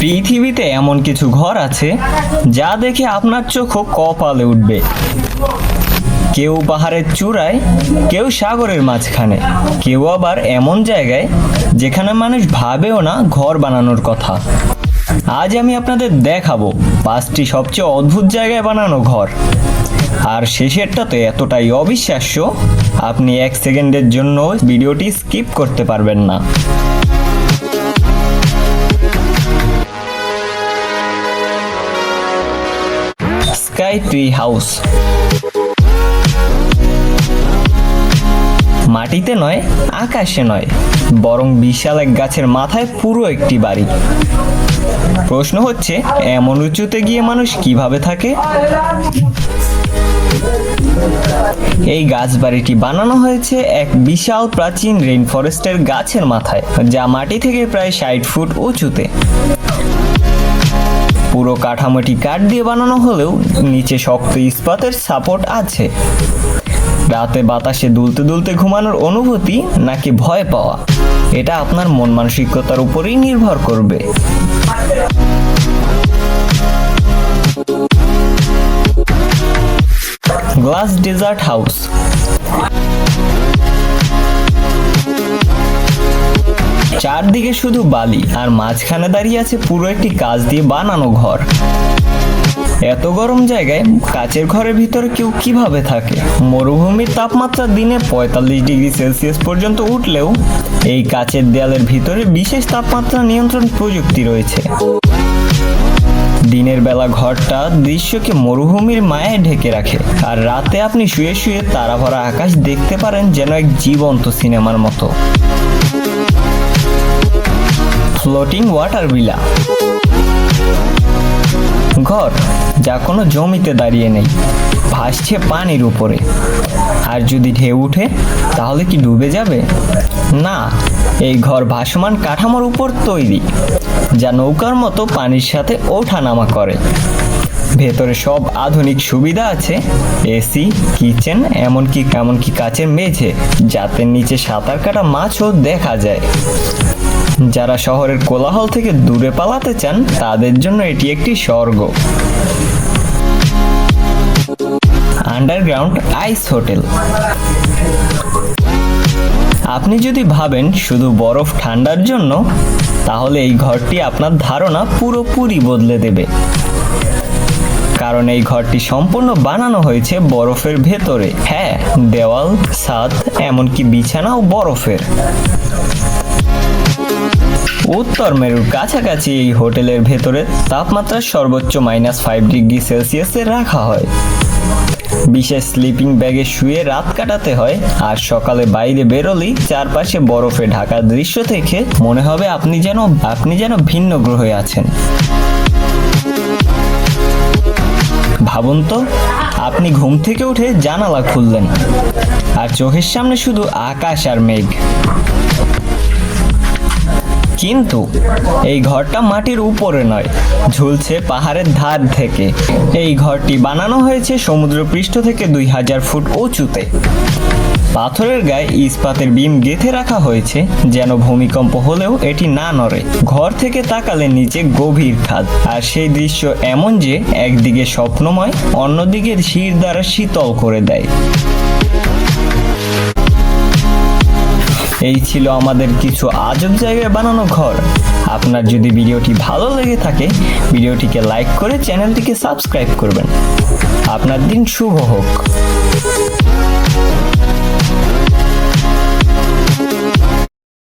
পৃথিবীতে এমন কিছু ঘর আছে যা দেখে আপনার চোখও কপালে উঠবে। কেউ পাহাড়ের চূড়ায়, কেউ সাগরের মাঝখানে, কেউ আবার এমন জায়গায় যেখানে মানুষ ভাবেও না ঘর বানানোর কথা। আজ আমি আপনাদের দেখাবো পাঁচটি সবচেয়ে অদ্ভুত জায়গায় বানানো ঘর। আর শেষেরটাতে এতটাই অবিশ্বাস্য, আপনি এক সেকেন্ডের জন্য ভিডিওটি স্কিপ করতে পারবেন না। ট্রি হাউস মাটিতে নয়, আকাশে নয়, বরং বিশাল এক গাছের মাথায় পুরো একটি বাড়ি। প্রশ্ন হচ্ছে, এমন উঁচুতে গিয়ে মানুষ কীভাবে থাকে? এই গাছ বাড়িটি বানানো হয়েছে এক বিশাল প্রাচীন রেইন ফরেস্টের গাছের মাথায়, যা মাটি থেকে প্রায় ষাট ফুট উঁচুতে। পুরো কাঠামোটি কাঠ দিয়ে বানানো হলেও নিচে শক্ত ইস্পাতের সাপোর্ট আছে। রাতে বাতাসে দুলতে দুলতে ঘুমানোর অনুভূতি নাকি ভয় পাওয়া? এটা আপনার মন মানসিকতার উপরেই নির্ভর করবে। Glass desert house. চারদিকে শুধু বালি, আর মাঝখানে দাঁড়িয়ে আছে পুরো একটি কাজ দিয়ে বানানো ঘর। এত গরম জায়গায় কাচের ঘরের ভিতরে কেউ কীভাবে থাকে? মরুভূমির তাপমাত্রা দিনে পঁয়তাল্লিশ ডিগ্রি সেলসিয়াস পর্যন্ত উঠলেও এই কাচের দেয়ালের ভিতরে বিশেষ তাপমাত্রা নিয়ন্ত্রণ প্রযুক্তি রয়েছে। দিনের বেলা ঘরটা দৃশ্যকে মরুভূমির মায়ায় ঢেকে রাখে, আর রাতে আপনি শুয়ে শুয়ে তারা ভরা আকাশ দেখতে পারেন যেন এক জীবন্ত সিনেমার মতো। Floating water villa. ঘর যা কোনো জমিতে দাঁড়িয়ে নেই, ভাসছে পানির উপরে। আর যদি ঢেউ উঠে, তাহলে কি ডুবে যাবে? না, এই ঘর ভাসমান কাঠামোর উপর তৈরি, যা নৌকার মতো পানির সাথে ওঠানামা করে। ভেতরে সব আধুনিক সুবিধা আছে, এসি, কিচেন, এমনকি এমনকি কাচের মেঝে, যাতে নিচে সাঁতার কাটা মাছও দেখা যায়। যারা শহরের কোলাহল থেকে দূরে পালাতে চান, তাদের জন্য এটি একটি স্বর্গ। আন্ডারগ্রাউন্ড আইস হোটেল আপনি যদি ভাবেন শুধু বরফ ঠান্ডার জন্য, তাহলে এই ঘরটি আপনার ধারণা পুরোপুরি বদলে দেবে। কারণ এই ঘরটি সম্পূর্ণ বানানো হয়েছে বরফের ভেতরে। হ্যাঁ দেওয়াল, ছাদ, এমনকি বিছানাও বরফের। উত্তর মেরুর কাছাকাছি এই হোটেলের ভেতরে তাপমাত্রা সর্বোচ্চ মাইনাস ফাইভ ডিগ্রি সেলসিয়াসে রাখা হয়। বিশেষ স্লিপিং ব্যাগে শুয়ে রাত কাটাতে হয় আর সকালে বাইরে বেরোলেই চারপাশে বরফে ঢাকা দৃশ্য থেকে মনে হবে আপনি যেন আপনি যেন ভিন্ন গ্রহে আছেন। ভাবুন তো, আপনি ঘুম থেকে উঠে জানালা খুললেন আর চোখের সামনে শুধু আকাশ আর মেঘ। কিন্তু এই ঘরটা মাটির উপরে নয়, ঝুলছে পাহাড়ের ধার থেকে। এই ঘরটি বানানো হয়েছে সমুদ্রপৃষ্ঠ থেকে দুই হাজার ফুট উঁচুতে। পাথরের গায়ে ইস্পাতের বিম গেঁথে রাখা হয়েছে, যেন ভূমিকম্প হলেও এটি না নড়ে। ঘর থেকে তাকালে নিচে গভীর খাদ আর সেই দৃশ্য এমন যে একদিকে স্বপ্নময়, অন্যদিকে শির দ্বারা শীতল করে দেয়। এই ছিল আমাদের কিছু আজব জায়গায় বানানো ঘর। আপনার যদি ভিডিওটি ভালো লেগে থাকে, ভিডিওটিকে লাইক করে চ্যানেলটিকে সাবস্ক্রাইব করবেন। আপনার দিন শুভ হোক।